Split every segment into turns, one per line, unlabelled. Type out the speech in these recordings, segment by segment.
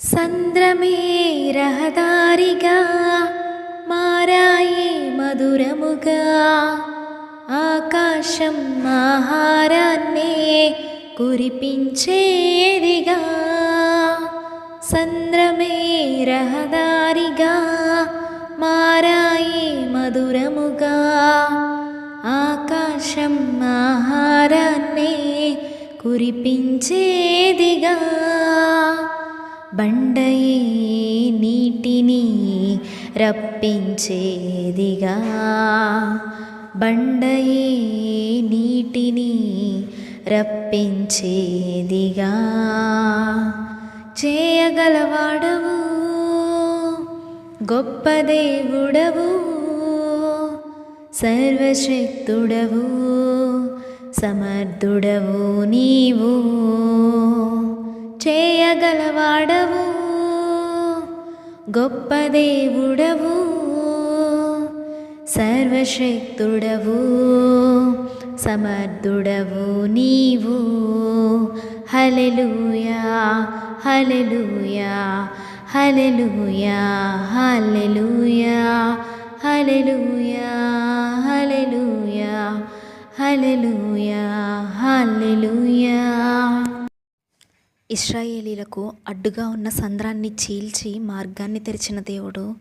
సంద్రమే రహదారిగా మారాయి మధురముగా. ఆకాశం ఆహారాన్నే కురిపించేదిగా. సంద్రమే రహదారిగా మారాయి మధురముగా. ఆకాశం ఆహారాన్నే కురిపించేదిగా. బండయే నీటిని రప్పించేదిగా. బండయే నీటిని రప్పించేదిగా. చేయగలవాడవు గొప్ప దేవుడవు సర్వశక్తుడవు సమర్థుడవు నీవు. చే చేయగలవాడవు గొప్ప దేవుడవు సర్వశక్తుడవు సమర్థుడవు నీవు. Hallelujah hallelujah hallelujah hallelujah hallelujah hallelujah hallelujah hallelujah ఇస్రాయేలీలకు అడ్డుగా ఉన్న సంద్రాన్ని చీల్చి మార్గాన్ని తెరిచిన దేవుడు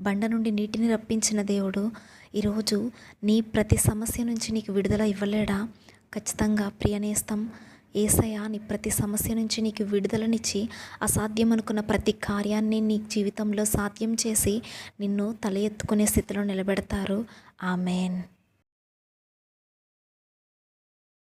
బండ నుండి నీటిని రప్పించిన దేవుడు ఈరోజు నీ ప్రతి సమస్య నుంచి నీకు విడుదల ఇవ్వలేడా? ఖచ్చితంగా ప్రియనేస్తం ఏసయ నీ ప్రతి సమస్య నుంచి నీకు విడుదలనిచ్చి అసాధ్యం అనుకున్న ప్రతి కార్యాన్ని నీ జీవితంలో సాధ్యం చేసి నిన్ను తల ఎత్తుకునే స్థితిలో నిలబెడతారు. ఆమెన్.